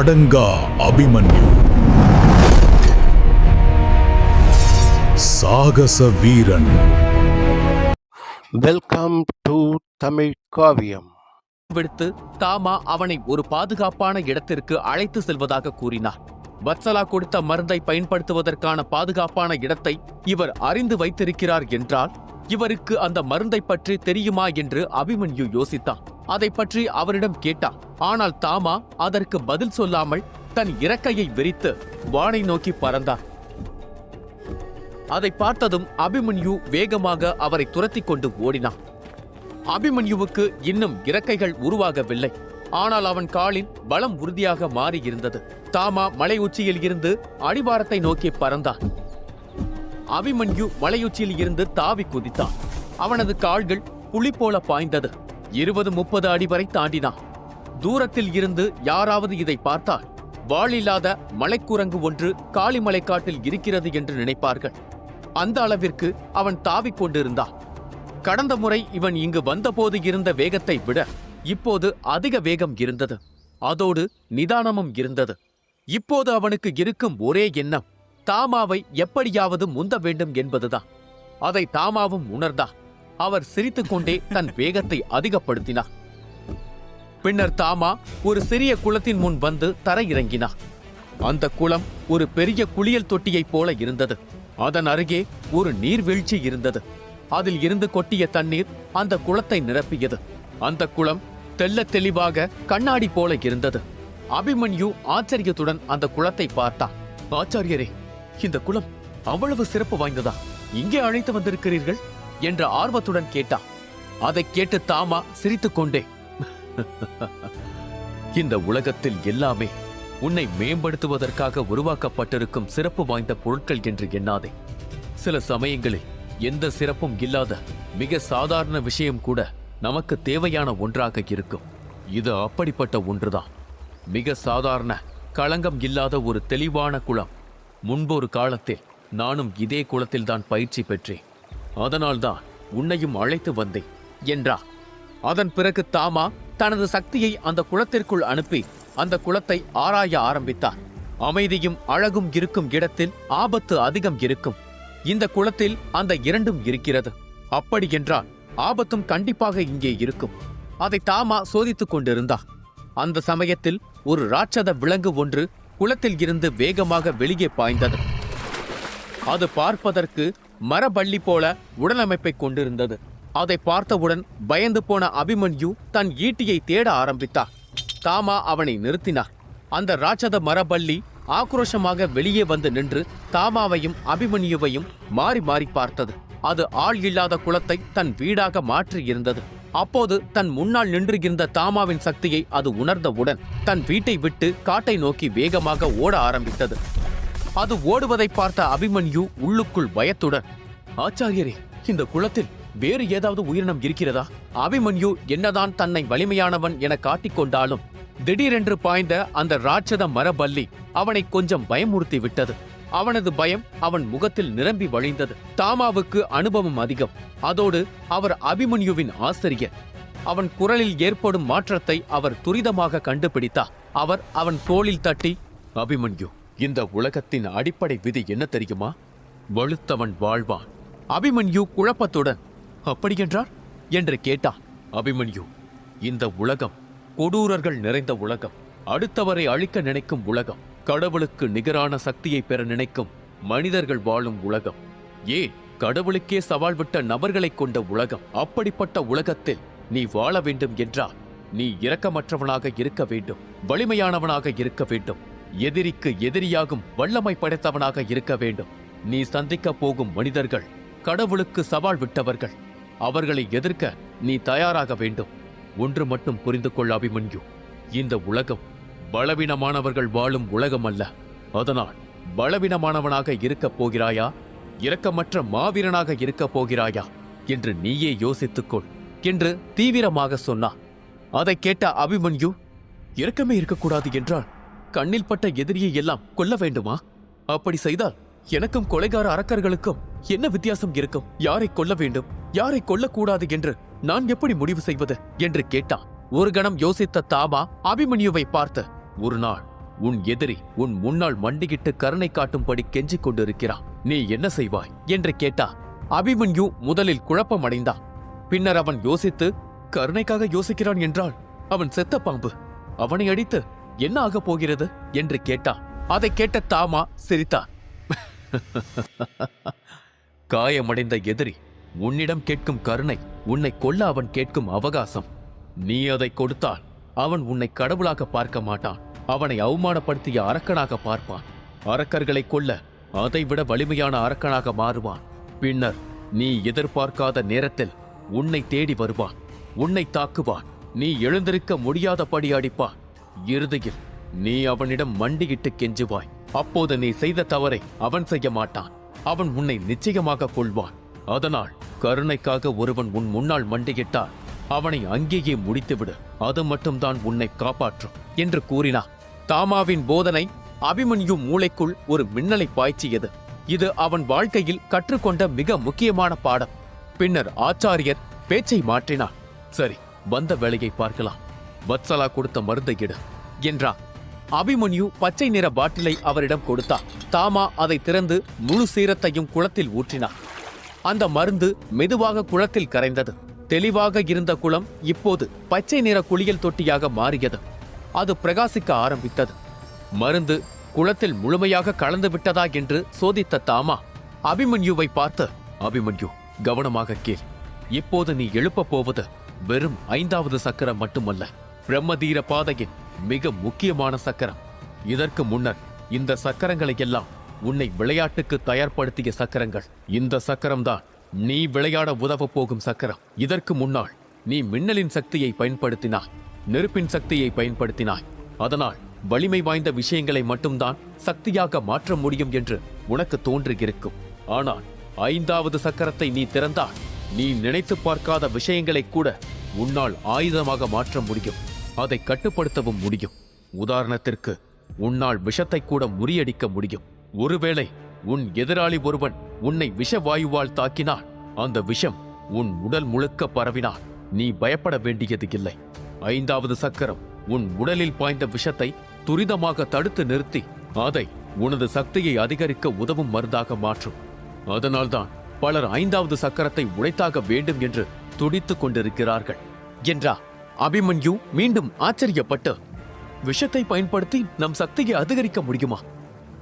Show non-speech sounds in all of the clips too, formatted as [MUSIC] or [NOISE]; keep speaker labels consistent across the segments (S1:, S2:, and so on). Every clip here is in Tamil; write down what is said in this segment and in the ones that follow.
S1: அடங்கா அபிமன்யு. சாகச வீரன்.
S2: வெல்கம் டு தமிழ் காவியம்
S3: விடுத்து தாமா அவனை ஒரு பாதுகாப்பான இடத்திற்கு அழைத்து செல்வதாக கூறினார். வத்சலா கொடுத்த மருந்தை பயன்படுத்துவதற்கான பாதுகாப்பான இடத்தை இவர் அறிந்து வைத்திருக்கிறார் என்றால் இவருக்கு அந்த மருந்தை பற்றி தெரியுமா என்று அபிமன்யு யோசித்தான். அதை பற்றி அவரிடம் கேட்டான். ஆனால் தாமா அதற்கு பதில் சொல்லாமல் தன் இறக்கையை விரித்து வானை நோக்கி பறந்தார் அதை பார்த்ததும் அபிமன்யு வேகமாக அவரை துரத்திக் கொண்டு ஓடினான். அபிமன்யுவுக்கு இன்னும் இறக்கைகள் உருவாகவில்லை. ஆனால் அவன் காலின் பலம் உறுதியாக மாறியிருந்தது. தாமா மலை உச்சியில் இருந்து அடிவாரத்தை நோக்கி பறந்தான். அபிமன்யு மலையுச்சியில் இருந்து தாவி குதித்தான். அவனது கால்கள் புலி போல பாய்ந்தது. இருபது முப்பது அடி வரை தாண்டினான். தூரத்தில் இருந்து யாராவது இதை பார்த்தால் வாழில்லாத மலைக்குரங்கு ஒன்று காளிமலை காட்டில் இருக்கிறது என்று நினைப்பார்கள். அந்த அளவிற்கு அவன் தாவிக் கொண்டிருந்தான். கடந்த முறை இவன் இங்கு வந்தபோது இருந்த வேகத்தை விட இப்போது அதிக வேகம் இருந்தது. அதோடு நிதானமும் இருந்தது. இப்போது அவனுக்கு இருக்கும் ஒரே எண்ணம் தாமாவை எப்படியாவது முந்த வேண்டும் என்பதுதான். அதை தாமாவும் உணர்ந்தான். அவர் சிரித்துக்கொண்டே தன் வேகத்தை அதிகப்படுத்தினார். பின்னர் தாமா ஒரு சிறிய குளத்தின் முன் வந்து தரையிறங்கினார். அந்த குளம் ஒரு பெரிய குளியல் தொட்டியைப் போல இருந்தது. அதன் அருகே ஒரு நீர்வீழ்ச்சி இருந்தது. அதில் இருந்து கொட்டிய தண்ணீர் அந்த குளத்தை நிரப்பியது. அந்த குளம் தெல்ல தெளிவாக கண்ணாடி போல இருந்தது. அபிமன்யு ஆச்சரியத்துடன் அந்த குளத்தை பார்த்தான். ஆச்சாரியரே இந்த குளம் அவ்வளவு சிறப்பு வாய்ந்ததா? இங்கே அழைத்து வந்திருக்கிறீர்கள்? என்ற ஆர்வத்துடன் கேட்டான். அதைக் கேட்டு தாமா சிரித்துக்கொண்டே இந்த உலகத்தில் எல்லாமே உன்னை மேம்படுத்துவதற்காக உருவாக்கப்பட்டிருக்கும் சிறப்பு வாய்ந்த பொருட்கள் என்று எண்ணாதே. சில சமயங்களில் எந்த சிறப்பும் இல்லாத மிக சாதாரண விஷயம் கூட நமக்கு தேவையான ஒன்றாக இருக்கும். இது அப்படிப்பட்ட ஒன்றுதான். மிக சாதாரண களங்கம் இல்லாத ஒரு தெளிவான குளம். முன்பொரு காலத்தில் நானும் இதே குளத்தில்தான் பயிற்சி பெற்றேன். அதனால்தான் உன்னையும் அழைத்து வந்தேன் என்றார் அதன் பிறகு தாமா தனது சக்தியை அந்த குளத்திற்குள் அனுப்பி அந்த குளத்தை ஆராய ஆரம்பித்தார். அமைதியும் அழகும் இருக்கும் இடத்தில் ஆபத்து அதிகம் இருக்கும். இந்த குளத்தில் அந்த இரண்டும் இருக்கிறது. அப்படி என்றால் ஆபத்தும் கண்டிப்பாக இங்கே இருக்கும். அதை தாமா சோதித்துக் கொண்டிருந்தார் அந்த சமயத்தில் ஒரு ராட்சத விலங்கு ஒன்று குளத்தில் இருந்து வேகமாக வெளியே பாய்ந்தது. அது பார்ப்பதற்கு மரபள்ளி போல உடலமைப்பை கொண்டிருந்தது. அதை பார்த்தவுடன் பயந்து போன அபிமன்யு தன் ஈட்டியை தேட ஆரம்பித்தார். தாமா அவனை நிறுத்தினார். அந்த ராட்சத மரபள்ளி ஆக்ரோஷமாக வெளியே வந்து நின்று தாமாவையும் அபிமன்யுவையும் மாறி மாறி பார்த்தது. அது ஆள் இல்லாத குளத்தை தன் வீடாக மாற்றி இருந்தது. அப்போது தன் முன்னால் நின்று இருந்த தாமாவின் சக்தியை அது உணர்ந்தவுடன் தன் வீட்டை விட்டு காட்டை நோக்கி வேகமாக ஓட ஆரம்பித்தது. அது ஓடுவதை பார்த்த அபிமன்யு உள்ளுக்குள் பயத்துடன் ஆச்சாரியரே இந்த குளத்தில் வேறு ஏதாவது உயிரினம் இருக்கிறதா? அபிமன்யு என்னதான் தன்னை வலிமையானவன் என காட்டிக்கொண்டாலும் திடீரென்று பாய்ந்த அந்த ராட்சத மரபல்லி அவனை கொஞ்சம் பயமுறுத்தி விட்டது. அவனது பயம் அவன் முகத்தில் நிரம்பி வழிந்தது. தாமாவுக்கு அனுபவம் அதிகம். அதோடு அவர் அபிமன்யுவின் ஆசிரியர். அவன் குரலில் ஏற்படும் மாற்றத்தை அவர் துரிதமாக கண்டுபிடித்தார். அவர் அவன் தோளில் தட்டி அபிமன்யு இந்த உலகத்தின் அடிப்படை விதி என்ன தெரியுமா? வலுத்தவன் வாழ்வான். அபிமன்யு குழப்பத்துடன் அப்படியென்றார்? என்று கேட்டான் அபிமன்யு இந்த உலகம் கொடூரர்கள் நிறைந்த உலகம் அடுத்தவரை அழிக்க நினைக்கும் உலகம் கடவுளுக்கு நிகரான சக்தியை பெற நினைக்கும் மனிதர்கள் வாழும் உலகம். ஏன் கடவுளுக்கே சவால் விட்ட நபர்களைக் கொண்ட உலகம்? அப்படிப்பட்ட உலகத்தில் நீ வாழ வேண்டும் என்றால் நீ இரக்கமற்றவனாக இருக்க வேண்டும் வலிமையானவனாக இருக்க வேண்டும். எதிரிக்கு எதிரியாகும் வல்லமை படைத்தவனாக இருக்க வேண்டும். நீ சந்திக்கப் போகும் மனிதர்கள் கடவுளுக்கு சவால் விட்டவர்கள். அவர்களை எதிர்க்க நீ தயாராக வேண்டும். ஒன்று மட்டும் புரிந்து கொள் அபிமன்யு. இந்த உலகம் பலவீனமானவர்கள் வாழும் உலகம் அல்ல அதனால் பலவீனமானவனாக இருக்கப் போகிறாயா? இரக்கமற்ற மாவீரனாக இருக்கப் போகிறாயா? என்று நீயே யோசித்துக்கொள் என்று தீவிரமாக சொன்னான். அதைக் கேட்ட அபிமன்யு இரக்கமே இருக்கக்கூடாது என்றால் கண்ணில் பட்ட எதிரியை எல்லாம் கொல்ல வேண்டுமா? அப்படி செய்தால் எனக்கும் கொலைகார அரக்கர்களுக்கும் என்ன வித்தியாசம் இருக்கும்? யாரை கொல்ல வேண்டும்? யாரை கொல்லக்கூடாது என்று நான் எப்படி முடிவு செய்வது? என்று கேட்டான். ஒரு கணம் யோசித்த தாமா அபிமன்யுவை பார்த்து ஒரு நாள் உன் எதிரி உன் முன்னால் மண்டிகிட்டு கருணை காட்டும்படி கெஞ்சிக் கொண்டிருக்கிறான். நீ என்ன செய்வாய்? என்று கேட்டா. அபிமன்யு முதலில் குழப்பமடைந்தான். பின்னர் அவன் யோசித்து கருணைக்காக யோசிக்கிறான் என்றால் அவன் செத்த பாம்பு. அவனை அடித்து என்ன ஆகப் போகிறது? என்று கேட்டான் அதை கேட்ட தாமா சிரித்தா. காயமடைந்த எதிரி உன்னிடம் கேட்கும் கருணை உன்னை கொல்ல அவன் கேட்கும் அவகாசம். நீ அதை கொடுத்தால் அவன் உன்னை கடவுளாக பார்க்க மாட்டான். அவனை அவமானப்படுத்திய அரக்கனாக பார்ப்பான். அரக்கர்களை கொல்ல அதைவிட வலிமையான அரக்கனாக மாறுவான். பின்னர் நீ எதிர்பார்க்காத நேரத்தில் உன்னை தேடி வருவான். உன்னை தாக்குவான். நீ எழுந்திருக்க முடியாதபடி அடிப்பான். இறுதியில் நீ அவனிடம் மண்டியிட்டு கெஞ்சுவாய். அப்போது நீ செய்த தவறை அவன் செய்ய மாட்டான். அவன் உன்னை நிச்சயமாக கொள்வான் அதனால் கருணைக்காக ஒருவன் உன் முன்னால் மண்டியிட்டால் அவனை அங்கேயே முடித்துவிடு. அது மட்டும்தான் உன்னை காப்பாற்றும் என்று கூறினான். தாமாவின் போதனை அபிமன்யு மூளைக்குள் ஒரு மின்னலை பாய்ச்சியது. இது அவன் வாழ்க்கையில் கற்றுக்கொண்ட மிக முக்கியமான பாடம். பின்னர் ஆச்சாரியர் பேச்சை மாற்றினார். சரி வந்த வேலையை பார்க்கலாம். வத்சலா கொடுத்த மருந்தை எடு என்றான். அபிமன்யு பச்சை நிற பாட்டிலை அவரிடம் கொடுத்தார் தாமா அதை திறந்து முழு சீரத்தையும் குளத்தில் ஊற்றினார் அந்த மருந்து மெதுவாக குளத்தில் கரைந்தது. தெளிவாக இருந்த குளம் இப்போது பச்சை நிற குளியல் தொட்டியாக மாறியது. அது பிரகாசிக்க ஆரம்பித்தது. மருந்து குளத்தில் முழுமையாக கலந்து விட்டதா என்று சோதித்த தாமா அபிமன்யுவை பார்த்து அபிமன்யு கவனமாக கேள். இப்போது நீ எழுப்பப் போவது வெறும் ஐந்தாவது சக்கரம் மட்டுமல்ல. பிரம்மதீர பாதையின் மிக முக்கியமான சக்கரம். இதற்கு முன்னர் இந்த சக்கரங்களை எல்லாம் உன்னை விளையாட்டுக்கு தயார்படுத்திய சக்கரங்கள். இந்த சக்கரம்தான் நீ விளையாட உதவப் போகும் சக்கரம். இதற்கு முன்னால் நீ மின்னலின் சக்தியை பயன்படுத்தினாய் நெருப்பின் சக்தியை பயன்படுத்தினாய். அதனால் வலிமை வாய்ந்த விஷயங்களை மட்டும்தான் சக்தியாக மாற்ற முடியும் என்று உனக்கு தோன்றியிருக்கும். ஆனால் ஐந்தாவது சக்கரத்தை நீ திறந்தால் நீ நினைத்து பார்க்காத விஷயங்களை கூட உன்னால் ஆயுதமாக மாற்ற முடியும். அதை கட்டுப்படுத்தவும் முடியும். உதாரணத்திற்கு உன்னால் விஷத்தை கூட முறியடிக்க முடியும். ஒருவேளை உன் எதிராளி ஒருவன் உன்னை விஷவாயுவால் தாக்கினால் அந்த விஷம் உன் உடல் முழுக்க பரவினால் நீ பயப்பட வேண்டியது இல்லை. ஐந்தாவது சக்கரம் உன் உடலில் பாய்ந்த விஷத்தை துரிதமாக தடுத்து நிறுத்தி அதை உனது சக்தியை அதிகரிக்க உதவும் மருந்தாக மாற்றும். அதனால்தான் பலர் ஐந்தாவது சக்கரத்தை உடைத்தாக வேண்டும் என்று துடித்துக் கொண்டிருக்கிறார்கள். என்றார். அபிமன்யு மீண்டும் ஆச்சரியப்பட்டு விஷத்தை பயன்படுத்தி நம் சக்தியை அதிகரிக்க முடியுமா?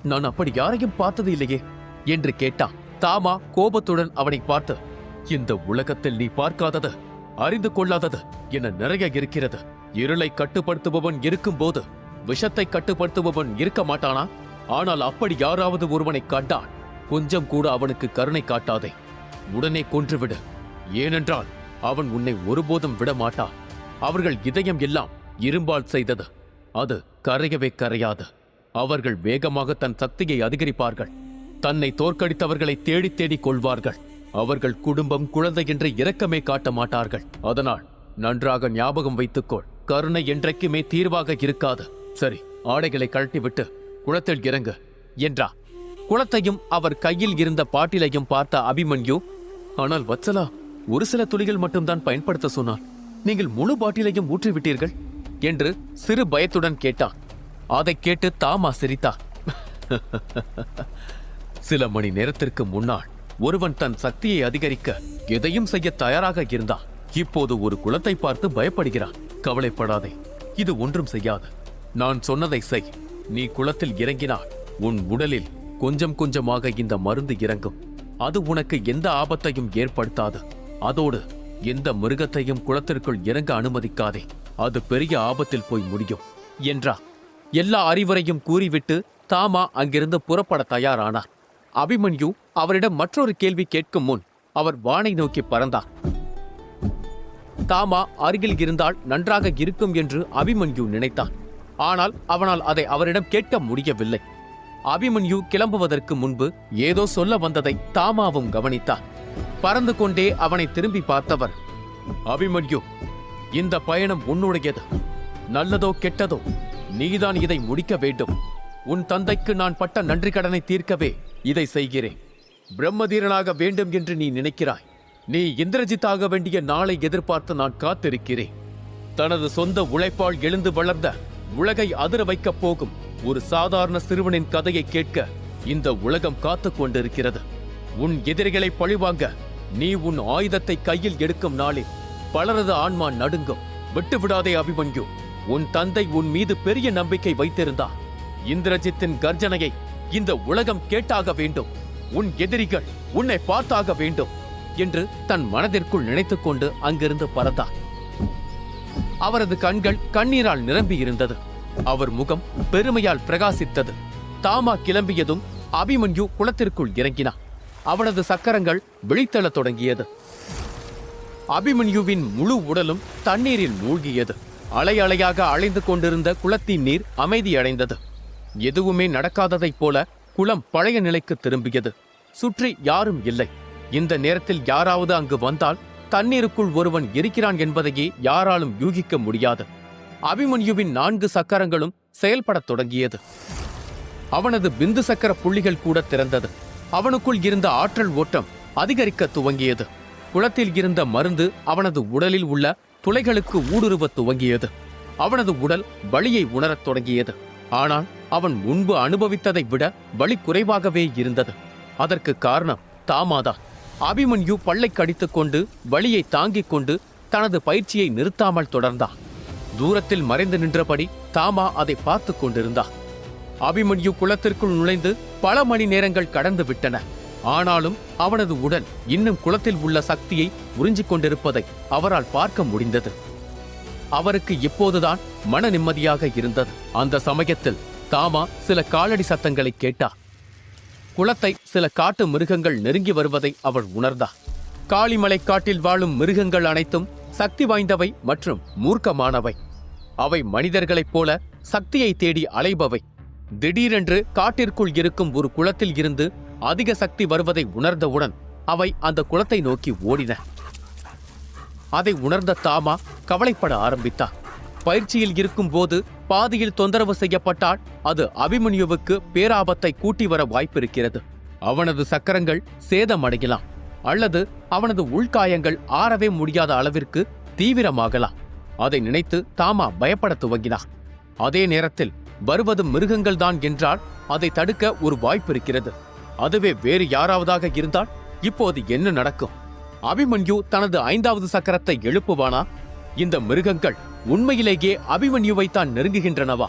S3: நான் அப்படி யாரையும் பார்த்தது இல்லையே என்று கேட்டான் தாமா கோபத்துடன் அவனை பார்த்து இந்த உலகத்தில் நீ பார்க்காதது அறிந்து கொள்ளாதது என நிறைய இருக்கிறது. இருளை கட்டுப்படுத்துபவன் இருக்கும்போது விஷத்தை கட்டுப்படுத்துபவன் இருக்க மாட்டானா? ஆனால் அப்படி யாராவது ஒருவனை கண்டால் கொஞ்சம் கூட அவனுக்கு கருணை காட்டாதே. உடனே கொன்றுவிடு. ஏனென்றால் அவன் உன்னை ஒருபோதும் விட மாட்டான் அவர்கள் இதயம் எல்லாம் இரும்பால் செய்தது. அது கரையவே கரையாது. அவர்கள் வேகமாக தன் சக்தியை அதிகரிப்பார்கள். தன்னை தோற்கடித்தவர்களை தேடி தேடி கொள்வார்கள். அவர்கள் குடும்பம் குழந்தை என்று இரக்கமே காட்ட மாட்டார்கள். அதனால் நன்றாக ஞாபகம் வைத்துக்கொள். கருணை என்றைக்குமே தீர்வாக இருக்காது. சரி ஆடைகளை கழட்டிவிட்டு குளத்தில் இறங்கு என்றார் குளத்தையும் அவர் கையில் இருந்த பாட்டிலையும் பார்த்த அபிமன்யு ஆனால் வச்சலா ஒரு சில துளிகள் மட்டும்தான் பயன்படுத்த சொன்னார். நீங்கள் முழு பாட்டிலையும் ஊற்றிவிட்டீர்கள்? என்று சிறு பயத்துடன் கேட்டான். அதைக் கேட்டு தாமா சிரித்தா [LAUGHS] சில மணி நேரத்திற்கு முன்னால் ஒருவன் தன் சக்தியை அதிகரிக்க எதையும் செய்ய தயாராக இருந்தான். இப்போது ஒரு குளத்தை பார்த்து பயப்படுகிறான். கவலைப்படாதே இது ஒன்றும் செய்யாது. நான் சொன்னதை செய். நீ குளத்தில் இறங்கினால் உன் உடலில் கொஞ்சம் கொஞ்சமாக இந்த மருந்து இறங்கும். அது உனக்கு எந்த ஆபத்தையும் ஏற்படுத்தாது. அதோடு எந்த மிருகத்தையும் குளத்திற்குள் இறங்க அனுமதிக்காதே. அது பெரிய ஆபத்தில் போய் முடியும் என்றார் எல்லா அறிவுரையும் கூறிவிட்டு தாமா அங்கிருந்து புறப்பட தயாரானார். அபிமன்யு அவரிடம் மற்றொரு கேள்வி கேட்கும் முன் அவர் வானை நோக்கி பறந்தார் தாமா அருகில் இருந்தால் நன்றாக இருக்கும் என்று அபிமன்யு நினைத்தான். ஆனால் அவனால் அதை அவரிடம் கேட்க முடியவில்லை. அபிமன்யு கிளம்புவதற்கு முன்பு ஏதோ சொல்ல வந்ததை தாமாவும் கவனித்தார் பறந்து கொண்டே அவனை திரும்பி பார்த்தவர். அபிமன்யு இந்த பயணம் உன்னுடையது. நல்லதோ கெட்டதோ நீதான் இதை முடிக்க வேண்டும். உன் தந்தைக்கு நான் பட்ட நன்றி கடனை தீர்க்கவே இதை செய்கிறேன். பிரம்மதீரனாக வேண்டும் என்று நீ நினைக்கிறாய். நீ இந்திரஜித்தாக வேண்டிய நாளை எதிர்பார்த்து நான் காத்திருக்கிறேன். தனது சொந்த உழைப்பால் எழுந்து வளர்ந்த உலகை அதிர வைக்கப் போகும் ஒரு சாதாரண சிறுவனின் கதையை கேட்க இந்த உலகம் காத்துக் கொண்டிருக்கிறது. உன் எதிரிகளை பழிவாங்க. நீ உன் ஆயுதத்தை கையில் எடுக்கும் நாளில் பலரது ஆன்மா நடுங்கும். விட்டு விடாதே அபிமன்யு. உன் தந்தை உன் மீது பெரிய நம்பிக்கை வைத்திருந்தா. இந்திரஜித்தின் கர்ஜனையை இந்த உலகம் கேட்டாக வேண்டும். உன் எதிரிகள் உன்னை பார்த்தாக வேண்டும் என்று தன் மனதிற்குள் நினைத்துக் கொண்டு அங்கிருந்து பறந்தார் அவரது கண்கள் கண்ணீரால் நிரம்பி இருந்தது. அவர் முகம் பெருமையால் பிரகாசித்தது. தாமா கிளம்பியதும் அபிமன்யு குளத்திற்குள் இறங்கினார் அவனது சக்கரங்கள் விழித்தள தொடங்கியது. அபிமன்யுவின் முழு உடலும் தண்ணீரில் மூழ்கியது. அலை அலையாக அலைந்து கொண்டிருந்த குளத்தின் நீர் அமைதியடைந்தது. எதுவுமே நடக்காததைப் போல குளம் பழைய நிலைக்கு திரும்பியது. சுற்றி யாரும் இல்லை. இந்த நேரத்தில் யாராவது அங்கு வந்தால் தண்ணீருக்குள் ஒருவன் இருக்கிறான் என்பதையே யாராலும் யூகிக்க முடியாது. அபிமன்யுவின் நான்கு சக்கரங்களும் செயல்படத் தொடங்கியது. அவனது பிந்து சக்கர புள்ளிகள் கூட திறந்தது. அவனுக்குள் இருந்த ஆற்றல் ஓட்டம் அதிகரிக்க துவங்கியது. குளத்தில் இருந்த மருந்து அவனது உடலில் உள்ள துளைகளுக்கு ஊடுருவத் துவங்கியது. அவனது உடல் வலியை உணரத் தொடங்கியது. ஆனால் அவன் முன்பு அனுபவித்ததை விட வலி குறைவாகவே இருந்தது. அதற்கு காரணம் தாமாதான் அபிமன்யு பல்லை கடித்துக் கொண்டு வலியை தாங்கிக் கொண்டு தனது பயிற்சியை நிறுத்தாமல் தொடர்ந்தான். தூரத்தில் மறைந்து நின்றபடி தாமா அதை பார்த்து கொண்டிருந்தார் அபிமன்யு குளத்திற்குள் நுழைந்து பல மணி நேரங்கள் கடந்து விட்டன. ஆனாலும் அவனது உடல் இன்னும் குளத்தில் உள்ள சக்தியை உறிஞ்சிக் கொண்டிருப்பதை அவரால் பார்க்க முடிந்தது. அவருக்கு இப்போதுதான் மன நிம்மதியாக இருந்தது. அந்த சமயத்தில் தாமா சில காலடி சத்தங்களை கேட்டார். குளத்தை சில காட்டு மிருகங்கள் நெருங்கி வருவதை அவள் உணர்ந்தார் காளிமலை காட்டில் வாழும் மிருகங்கள் அனைத்தும் சக்தி வாய்ந்தவை மற்றும் மூர்க்கமானவை. அவை மனிதர்களைப் போல சக்தியை தேடி அலைபவை. திடீரென்று காட்டிற்குள் இருக்கும் ஒரு குளத்தில் இருந்து அதிக சக்தி வருவதை உணர்ந்தவுடன் அவை அந்த குளத்தை நோக்கி ஓடின. அதை உணர்ந்த தாமா கவலைப்பட ஆரம்பித்தார். பயிற்சியில் இருக்கும்போது பாதியில் தொந்தரவு செய்யப்பட்டால் அது அபிமன்யுவுக்கு பேராபத்தை கூட்டி வர வாய்ப்பிருக்கிறது. அவனது சக்கரங்கள் சேதமடையலாம் அல்லது அவனது உள்காயங்கள் ஆறவே முடியாத அளவிற்கு தீவிரமாகலாம். அதை நினைத்து தாமா பயப்படத் துவங்கினார். அதே நேரத்தில் வருவது மிருகங்கள்தான் என்றால் அதை தடுக்க ஒரு வாய்ப்பு இருக்கிறது. அதுவே வேறு யாராவதாக இருந்தால் இப்போது என்ன நடக்கும்? அபிமன்யு தனது ஐந்தாவது சக்கரத்தை எழுப்புவானா? இந்த மிருகங்கள் உண்மையிலேயே அபிமன்யுவை தான் நெருங்குகின்றனவா?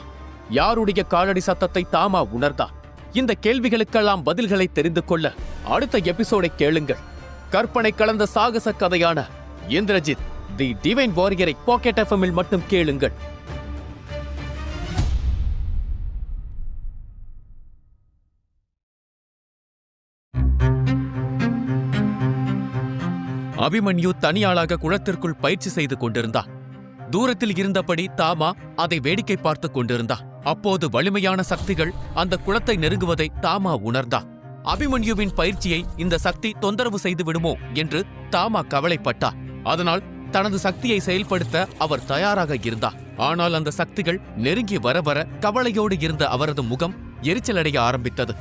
S3: யாருடைய காலடி சத்தத்தை தாமா உணர்ந்தா? இந்த கேள்விகளுக்கெல்லாம் பதில்களை தெரிந்து கொள்ள அடுத்த எபிசோடை கேளுங்கள். கற்பனை கலந்த சாகச கதையான இந்திரஜித் தி டிவைன் வாரியரை பாக்கெட் எஃப்எம்மில் மட்டும் கேளுங்கள். அபிமன்யு தனியாளாக குளத்திற்குள் பயிற்சி செய்து கொண்டிருந்தான் தூரத்தில் இருந்தபடி தாமா அதை வேடிக்கை பார்த்துக் கொண்டிருந்தா. அப்போது வலிமையான சக்திகள் அந்த குளத்தை நெருங்குவதை தாமா உணர்ந்தா. அபிமன்யுவின் பயிற்சியை இந்த சக்தி தொந்தரவு செய்து விடுமோ என்று தாமா கவலைப்பட்டார் அதனால் தனது சக்தியை செயல்படுத்த அவர் தயாராக இருந்தார் ஆனால் அந்த சக்திகள் நெருங்கி வர வர கவலையோடு இருந்த அவரது முகம் எரிச்சலடைய ஆரம்பித்தது.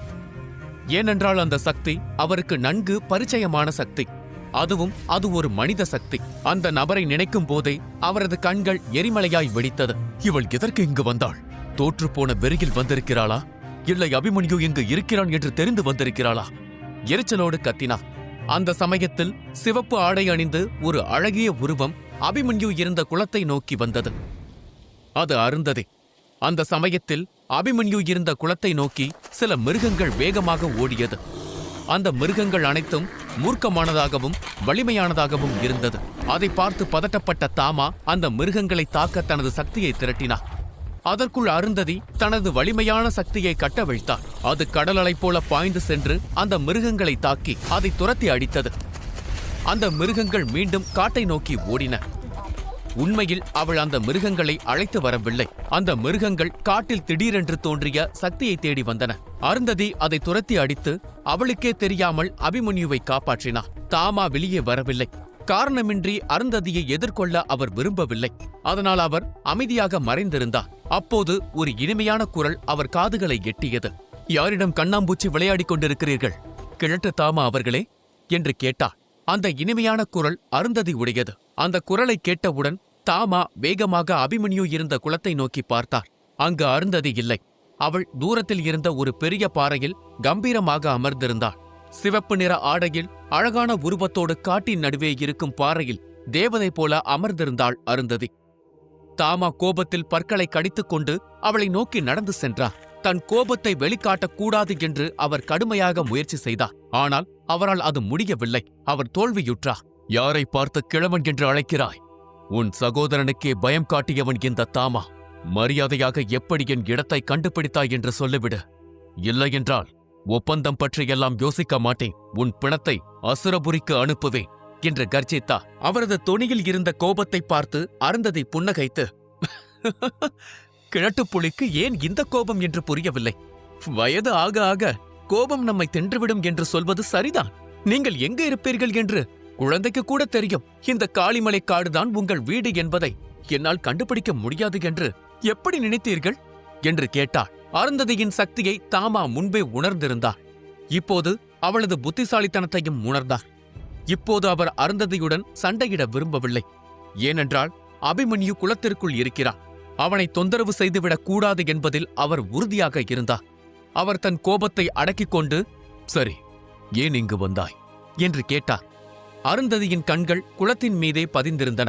S3: ஏனென்றால் அந்த சக்தி அவருக்கு நன்கு பரிச்சயமான சக்தி. அதுவும் அது ஒரு மனித சக்தி. அந்த நபரை நினைக்கும் போதே அவரது கண்கள் எரிமலையாய் வெடித்தது. இவள் எதற்கு இங்கு வந்தாள்? தோற்றுப்போன வெறியில் வந்திருக்கிறாளா? இல்லை அபிமன்யு இங்கு இருக்கிறான் என்று தெரிந்து வந்திருக்கிறாளா? எரிச்சலோடு கத்தினா. அந்த சமயத்தில் சிவப்பு ஆடை அணிந்து ஒரு அழகிய உருவம் அபிமன்யு இருந்த குளத்தை நோக்கி வந்தது. அது அருந்ததே. அந்த சமயத்தில் அபிமன்யு இருந்த குளத்தை நோக்கி சில மிருகங்கள் வேகமாக ஓடியது. அந்த மிருகங்கள் அனைத்தும் மூர்க்கமானதாகவும் வலிமையானதாகவும் இருந்தது. அதை பார்த்து பதட்டப்பட்ட தாமா அந்த மிருகங்களை தாக்க தனது சக்தியை திரட்டினார் அதற்குள் அருந்ததி தனது வலிமையான சக்தியை கட்டவிழ்த்தார் அது கடலலை போல பாய்ந்து சென்று அந்த மிருகங்களை தாக்கி அதை துரத்தி அடித்தது. அந்த மிருகங்கள் மீண்டும் காட்டை நோக்கி ஓடின. உண்மையில் அவள் அந்த மிருகங்களை அழைத்து வரவில்லை. அந்த மிருகங்கள் காட்டில் திடீரென்று தோன்றிய சக்தியை தேடி வந்தன. அருந்ததி அதை துரத்தி அடித்து அவளுக்கே தெரியாமல் அபிமன்யுவை காப்பாற்றினார் தாமா வெளியே வரவில்லை. காரணமின்றி அருந்ததியை எதிர்கொள்ள அவர் விரும்பவில்லை. அதனால் அவர் அமைதியாக மறைந்திருந்தார் அப்போது ஒரு இனிமையான குரல் அவர் காதுகளை எட்டியது. யாரிடம் கண்ணாம்பூச்சி விளையாடிக் கொண்டிருக்கிறீர்கள்? கிழட்டு தாமா அவர்களே என்று கேட்டார் அந்த இனிமையான குரல் அருந்ததி உடையது. அந்த குரலை கேட்டவுடன் தாமா வேகமாக அபிமன்யு இருந்த குளத்தை நோக்கி பார்த்தார் அங்கு அருந்ததி இல்லை. அவள் தூரத்தில் இருந்த ஒரு பெரிய பாறையில் கம்பீரமாக அமர்ந்திருந்தாள். சிவப்பு நிற ஆடையில் அழகான உருவத்தோடு காட்டின் நடுவே இருக்கும் பாறையில் தேவதை போல அமர்ந்திருந்தாள் அருந்ததி. தாமா கோபத்தில் பற்களை கடித்துக் கொண்டு அவளை நோக்கி நடந்து சென்றார் தன் கோபத்தை வெளிக்காட்டக் கூடாது என்று அவர் கடுமையாக முயற்சி செய்தார். ஆனால் அவரால் அது முடியவில்லை. அவர் தோல்வியுற்றார். யாரை பார்த்து கிழவன் என்று அழைக்கிறாய்? உன் சகோதரனுக்கே பயம் காட்டியவன் இந்த தாமா. மரியாதையாக எப்படி என் இடத்தை கண்டுபிடித்தாய் என்று சொல்லிவிடு. இல்லையென்றால் ஒப்பந்தம் பற்றியெல்லாம் யோசிக்க மாட்டேன். உன் பிணத்தை அசுரபுரிக்கு அனுப்புவேன் என்று கர்ஜித்தா அவரது தொனியில் இருந்த கோபத்தை பார்த்து அருந்ததை புன்னகைத்து [LAUGHS] கிழட்டுப்புலிக்கு ஏன் இந்த கோபம் என்று புரியவில்லை? வயது ஆக ஆக கோபம் நம்மை தின்றுவிடும் என்று சொல்வது சரிதான். நீங்கள் எங்க இருப்பீர்கள் என்று குழந்தைக்கு கூட தெரியும். இந்த காளிமலை காடுதான் உங்கள் வீடு என்பதை. என்னால் கண்டுபிடிக்க முடியாது என்று எப்படி நினைத்தீர்கள்? என்று கேட்டாள். அருந்ததியின் சக்தியை தாமா முன்பே உணர்ந்திருந்தார் இப்போது அவளது புத்திசாலித்தனத்தையும் உணர்ந்தார் இப்போது அவர் அருந்ததியுடன் சண்டையிட விரும்பவில்லை. ஏனென்றால் அபிமன்யு குலத்திற்குள் இருக்கிறார் அவனை தொந்தரவு செய்துவிடக் கூடாது என்பதில் அவர் உறுதியாக இருந்தார். அவர் தன் கோபத்தை அடக்கிக் கொண்டு சரி ஏன் இங்கு வந்தாய்? என்று கேட்டார். அருந்ததியின் கண்கள் குளத்தின் மீதே பதிந்திருந்தன.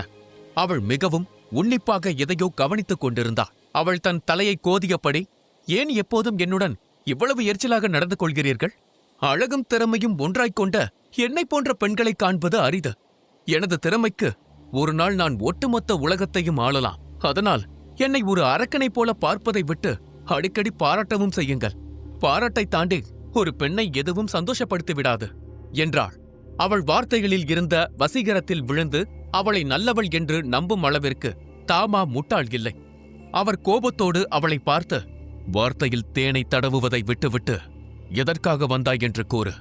S3: அவள் மிகவும் உன்னிப்பாக எதையோ கவனித்துக் கொண்டிருந்தாள் அவள் தன் தலையை கோதியபடி ஏன் எப்போதும் என்னுடன் இவ்வளவு எரிச்சலாக நடந்து கொள்கிறீர்கள்? அழகும் திறமையும் ஒன்றாய்க் கொண்ட என்னைப் போன்ற பெண்களை காண்பது அரிது. எனது திறமைக்கு ஒரு நாள் நான் ஒட்டுமொத்த உலகத்தையும் ஆளலாம். அதனால் என்னை ஒரு அரக்கனைப் போல பார்ப்பதை விட்டு அடிக்கடி பாராட்டவும் செய்யுங்கள். பாராட்டை தாண்டி ஒரு பெண்ணை எதுவும் சந்தோஷப்படுத்தி விடாது என்றாள். அவள் வார்த்தைகளில் இருந்த வசீகரத்தில் விழுந்து அவளை நல்லவள் என்று நம்பும் அளவிற்கு தாமா முட்டாள் இல்லை. அவர் கோபத்தோடு அவளை பார்த்து வார்த்தையில் தேனை தடவுவதை விட்டுவிட்டு எதற்காக வந்தாய் என்று கூறு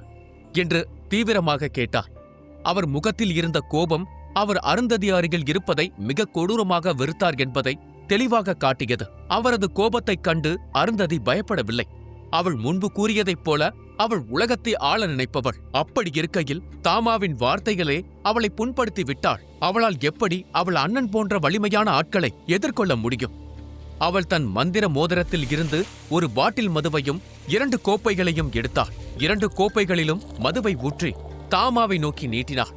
S3: என்று தீவிரமாக கேட்டார் அவர் முகத்தில் இருந்த கோபம் அவர் அருந்ததி அருகில் இருப்பதை மிக கொடூரமாக வெறுத்தார் என்பதை தெளிவாக காட்டியது. அவரது கோபத்தைக் கண்டு அருந்ததி பயப்படவில்லை. அவள் முன்பு கூறியதைப் போல அவள் உலகத்தை ஆள நினைப்பவள். அப்படி இருக்கையில் தாமாவின் வார்த்தைகளே அவளை புண்படுத்தி விட்டாள். அவளால் எப்படி அவள் அண்ணன் போன்ற வலிமையான ஆட்களை எதிர்கொள்ள முடியும்? அவள் தன் மந்திர மோதிரத்தில் இருந்து ஒரு பாட்டில் மதுவையும் இரண்டு கோப்பைகளையும் எடுத்தாள். இரண்டு கோப்பைகளிலும் மதுவை ஊற்றி தாமாவை நோக்கி நீட்டினாள்.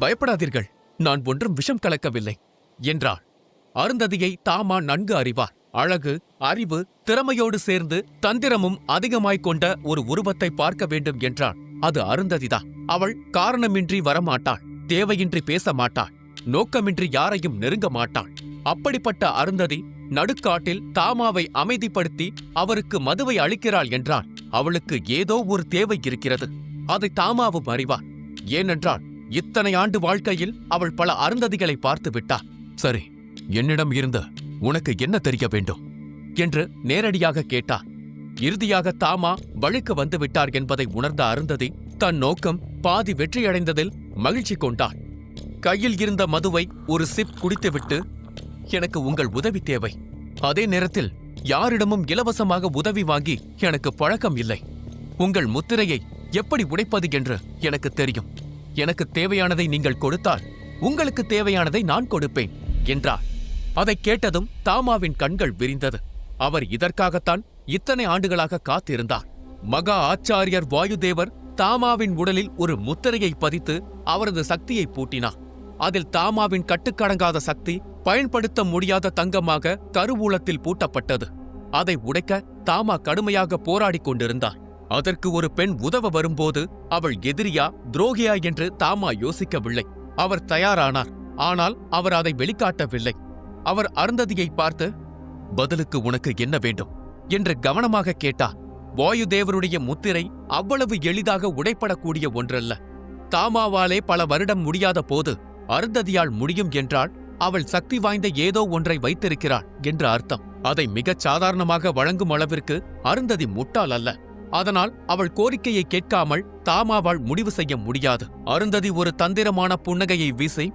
S3: பயப்படாதீர்கள் நான் ஒன்றும் விஷம் கலக்கவில்லை என்றாள். அருந்ததியை தாமா நன்கு அறிவார் அழகு அறிவு திறமையோடு சேர்ந்து தந்திரமும் அதிகமாய்க் கொண்ட ஒரு உருவத்தை பார்க்க வேண்டும் என்றாள் அது அருந்ததிதான் அவள் காரணமின்றி வரமாட்டாள் தேவையின்றி பேச மாட்டாள் நோக்கமின்றி யாரையும் நெருங்க மாட்டாள். அப்படிப்பட்ட அருந்ததி நடுக்காட்டில் தாமாவை அமைதிப்படுத்தி அவருக்கு மதுவை அளிக்கிறாள் என்றால் அவளுக்கு ஏதோ ஒரு தேவை இருக்கிறது. அதை தாமாவும் அறிவார் ஏனென்றால் இத்தனை ஆண்டு வாழ்க்கையில் அவள் பல அருந்ததிகளை பார்த்து விட்டார் சரி என்னிடம் இருந்த உனக்கு என்ன தெரிய வேண்டும்? என்று நேரடியாக கேட்டார் இறுதியாக தாமா வழிக்கு வந்து விட்டார் என்பதை உணர்ந்த அருந்ததி தன் நோக்கம் பாதி வெற்றியடைந்ததில் மகிழ்ச்சி கொண்டாள். கையில் இருந்த மதுவை ஒரு சிப் குடித்துவிட்டு எனக்கு உங்கள் உதவி தேவை. அதே நேரத்தில் யாரிடமும் இலவசமாக உதவி வாங்கி எனக்கு பழக்கம் இல்லை. உங்கள் முத்திரையை எப்படி உடைப்பது என்று எனக்கு தெரியும். எனக்கு தேவையானதை நீங்கள் கொடுத்தால் உங்களுக்கு தேவையானதை நான் கொடுப்பேன் என்றார் அதைக் கேட்டதும் தாமாவின் கண்கள் விரிந்தது. அவர் இதற்காகத்தான் இத்தனை ஆண்டுகளாக காத்திருந்தார். மகா ஆச்சாரியர் வாயுதேவர் தாமாவின் உடலில் ஒரு முத்திரையை பதித்து அவரது சக்தியை பூட்டினார். அதில் தாமாவின் கட்டுக்கடங்காத சக்தி பயன்படுத்த முடியாத தங்கமாக கருவூலத்தில் பூட்டப்பட்டது. அதை உடைக்க தாமா கடுமையாக போராடிக் கொண்டிருந்தார். அதற்கு ஒரு பெண் உதவ வரும்போது அவள் எதிரியா துரோகியா என்று தாமா யோசிக்கவில்லை. அவர் தயாரானார். ஆனால் அவர் அதை வெளிக்காட்டவில்லை. அவர் அருந்ததியை பார்த்து பதிலுக்கு உனக்கு என்ன வேண்டும்? என்று கவனமாக கேட்டார் வாயுதேவருடைய முத்திரை அவ்வளவு எளிதாக உடைப்படக்கூடிய ஒன்றல்ல. தாமாவாலே பல வருடம் முடியாத போது அருந்ததியால் முடியும் என்றால் அவள் சக்தி வாய்ந்த ஏதோ ஒன்றை வைத்திருக்கிறாள் என்று அர்த்தம். அதை மிகச் சாதாரணமாக வழங்கும் அளவிற்கு அருந்ததி முட்டாள் அல்ல. அதனால் அவள் கோரிக்கையை கேட்காமல் தாமாவால் முடிவு செய்ய முடியாது. அருந்ததி ஒரு தந்திரமான புன்னகையை வீசி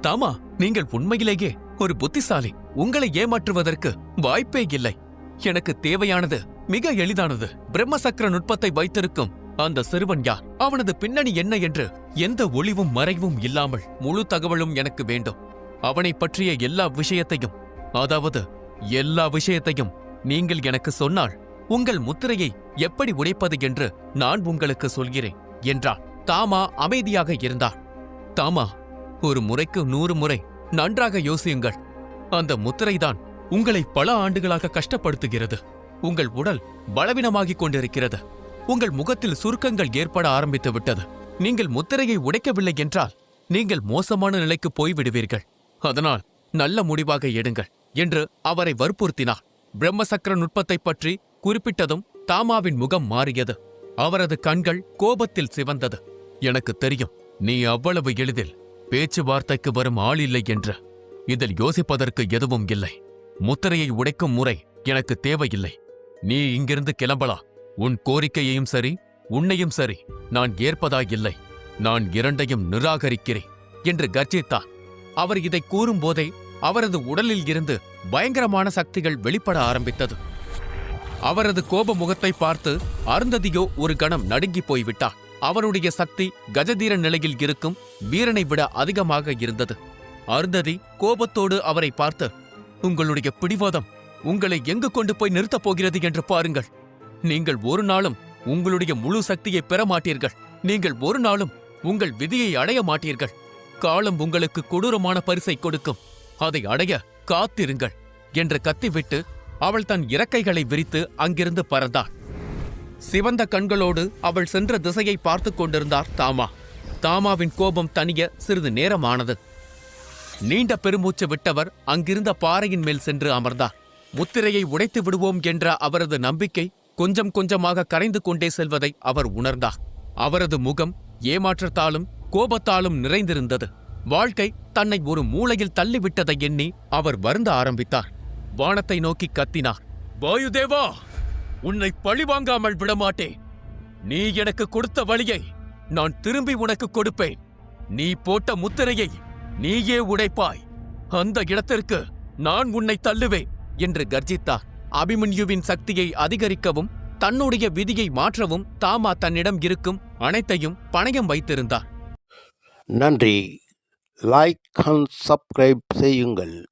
S3: தாமா நீங்கள் உண்மையிலேயே ஒரு புத்திசாலி. உங்களை ஏமாற்றுவதற்கு வாய்ப்பே இல்லை. எனக்கு தேவையானது மிக எளிதானது. பிரம்மசக்கர நுட்பத்தை வைத்திருக்கும் அந்த சிறுவன் யார்? அவனது பின்னணி என்ன என்று எந்த ஒளிவும் மறைவும் இல்லாமல் முழு தகவலும் எனக்கு வேண்டும். அவனைப் பற்றிய எல்லா விஷயத்தையும் அதாவது எல்லா விஷயத்தையும் நீங்கள் எனக்கு சொன்னால் உங்கள் முத்திரையை எப்படி உடைப்பது என்று நான் உங்களுக்கு சொல்கிறேன் என்றார் தாமா அமைதியாக இருந்தார் தாமா ஒரு முறைக்கு நூறு முறை நன்றாக யோசியுங்கள். அந்த முத்திரைதான் உங்களை பல ஆண்டுகளாக கஷ்டப்படுத்துகிறது. உங்கள் உடல் பலவீனமாகிக் கொண்டிருக்கிறது. உங்கள் முகத்தில் சுருக்கங்கள் ஏற்பட ஆரம்பித்து விட்டது. நீங்கள் முத்திரையை உடைக்கவில்லை என்றால் நீங்கள் மோசமான நிலைக்கு போய்விடுவீர்கள். அதனால் நல்ல முடிவாக எடுங்கள் என்று அவரை வற்புறுத்தினார். பிரம்மசக்கர நுட்பத்தைப் பற்றி குறிப்பிட்டதும் தாமாவின் முகம் மாறியது. அவரது கண்கள் கோபத்தில் சிவந்தது. எனக்கு தெரியும் நீ அவ்வளவு எளிதில் பேச்சுவார்த்தைக்கு வரும் ஆள் இல்லை என்று. இதில் யோசிப்பதற்கு எதுவும் இல்லை. முத்திரையை உடைக்கும் முறை எனக்கு தேவையில்லை. நீ இங்கிருந்து கிளம்பலாம் உன் கோரிக்கையையும் சரி உன்னையும் சரி நான் ஏற்பதாயில்லை நான் இரண்டையும் நிராகரிக்கிறேன் என்று கர்ஜித்தார் அவர் இதை கூறும்போதே அவரது உடலில் இருந்து பயங்கரமான சக்திகள் வெளிப்பட ஆரம்பித்தது. அவரது கோப முகத்தை பார்த்து அருந்ததியோ ஒரு கணம் நடுங்கி போய்விட்டார் அவருடைய சக்தி கஜதீரன் நிலையில் இருக்கும் வீரனை விட அதிகமாக இருந்தது. அருந்ததி கோபத்தோடு அவரை பார்த்து உங்களுடைய பிடிவாதம் உங்களை எங்கு கொண்டு போய் நிறுத்தப் போகிறது என்று பாருங்கள். நீங்கள் ஒரு நாளும் உங்களுடைய முழு சக்தியை பெற மாட்டீர்கள். நீங்கள் ஒரு நாளும் உங்கள் விதியை அடைய மாட்டீர்கள். காலம் உங்களுக்கு கொடூரமான பரிசை கொடுக்கும். அதை அடைய காத்திருங்கள் என்று கத்திவிட்டு அவள் தன் இறக்கைகளை விரித்து அங்கிருந்து பறந்தாள். சிவந்த கண்களோடு அவள் சென்ற திசையை பார்த்துக் கொண்டிருந்தார் தாமா. தாமாவின் கோபம் தணிய சிறிது நேரமானது. நீண்ட பெருமூச்சு விட்டவர் அங்கிருந்த பாறையின் மேல் சென்று அமர்ந்தார் முத்திரையை உடைத்து விடுவோம் என்ற அவரது நம்பிக்கை கொஞ்சம் கொஞ்சமாக கரைந்து கொண்டே செல்வதை அவர் உணர்ந்தார் அவரது முகம் ஏமாற்றத்தாலும் கோபத்தாலும் நிறைந்திருந்தது. வாழ்க்கை தன்னை ஒரு மூலையில் தள்ளிவிட்டதை எண்ணி அவர் வருந்த ஆரம்பித்தார். வானத்தை நோக்கி கத்தினார். வாயுதேவா! உன்னை பழிவாங்காமல் விடமாட்டேன். நீ எனக்கு கொடுத்த வழியை நான் திரும்பி உனக்கு கொடுப்பேன். நீ போட்ட முத்திரையை நீயே உடைப்பாய். அந்த இடத்திற்கு நான் உன்னை தள்ளுவேன் என்று கர்ஜித்தார் அபிமன்யுவின் சக்தியை அதிகரிக்கவும் தன்னுடைய விதியை மாற்றவும் தாமா தன்னிடம் இருக்கும் அனைத்தையும் பணயம் வைத்திருந்தார்.
S2: நன்றி. லைக் அண்ட் சப்ஸ்கிரைப் செய்யுங்கள்.